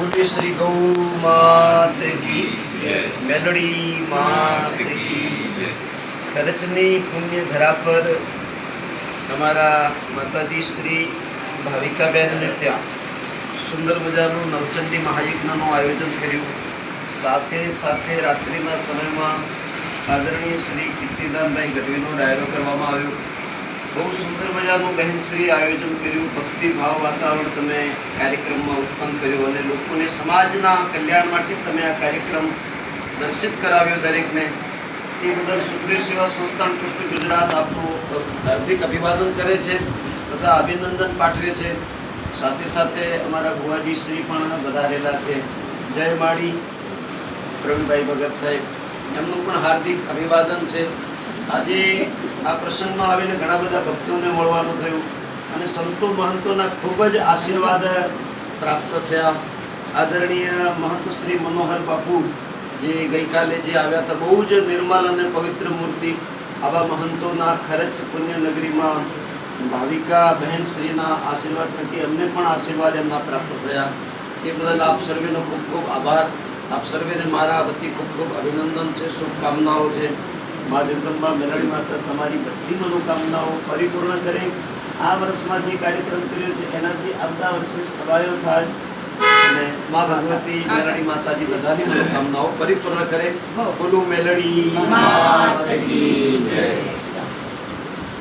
બોલીએ શ્રી ગૌ માત કી મેલડી માત કી કરચની પુણ્ય ધરા પર તમારા માતાજી શ્રી ભાવિકાબેનને ત્યાં સુંદર મજાનું નવચંડી મહાયજ્ઞનું આયોજન કર્યું. સાથે સાથે રાત્રિના સમયમાં આદરણીય શ્રી કીર્તિદાનભાઈ ગઢવીનો ડાયરો કરવામાં આવ્યો. બહુ સુંદર મજાનું બહેનશ્રી આયોજન કર્યું. ભક્તિ ભાવ વાતાવરણ તમે કાર્યક્રમમાં ઉત્પન્ન કર્યું અને લોકોને સમાજના કલ્યાણ માટે તમે આ કાર્યક્રમ દર્શિત કરાવ્યો દરેકને. એ બદલ સુપ્રિય સેવા સંસ્થાન ટ્રસ્ટ ગુજરાત આપનું હાર્દિક અભિવાદન કરે છે તથા અભિનંદન પાઠવે છે. સાથે સાથે અમારા ભુવાજી શ્રી પણ વધારેલા છે. જય માળી, પ્રવીણભાઈ ભગત સાહેબ. એમનું પણ હાર્દિક અભિવાદન છે. આજે આ પ્રસંગમાં આવીને ઘણા બધા ભક્તોને મળવાનું થયું અને સંતો મહંતોના ખૂબ જ આશીર્વાદ પ્રાપ્ત થયા. આદરણીય મહંત શ્રી મનોહર બાપુ, જે ગઈકાલે જે આવ્યા હતા, બહુ જ નિર્મલ અને પવિત્ર મૂર્તિ આવા મહંતોના ખરચ પુણ્ય નગરીમાં ભાવિકા બહેન શ્રીના આશીર્વાદ થકી અમને પણ આશીર્વાદ એમના પ્રાપ્ત થયા. એ બદલ આપ સર્વેનો ખૂબ ખૂબ આભાર. આપ સર્વેને મારા વતી ખૂબ ખૂબ અભિનંદન છે. શુભકામનાઓ છે. મા જગદંબા મેલડી માતા તમારી બધી મનોકામનાઓ પરિપૂર્ણ કરે. આ વર્ષમાં જે કાર્યક્રમ કર્યો છે, એનાથી આવતા વર્ષે સવાયો થાય અને મા ભગવતી મેલડી માતાજી બધાની મનોકામનાઓ પરિપૂર્ણ કરે. બોલું મેલડી.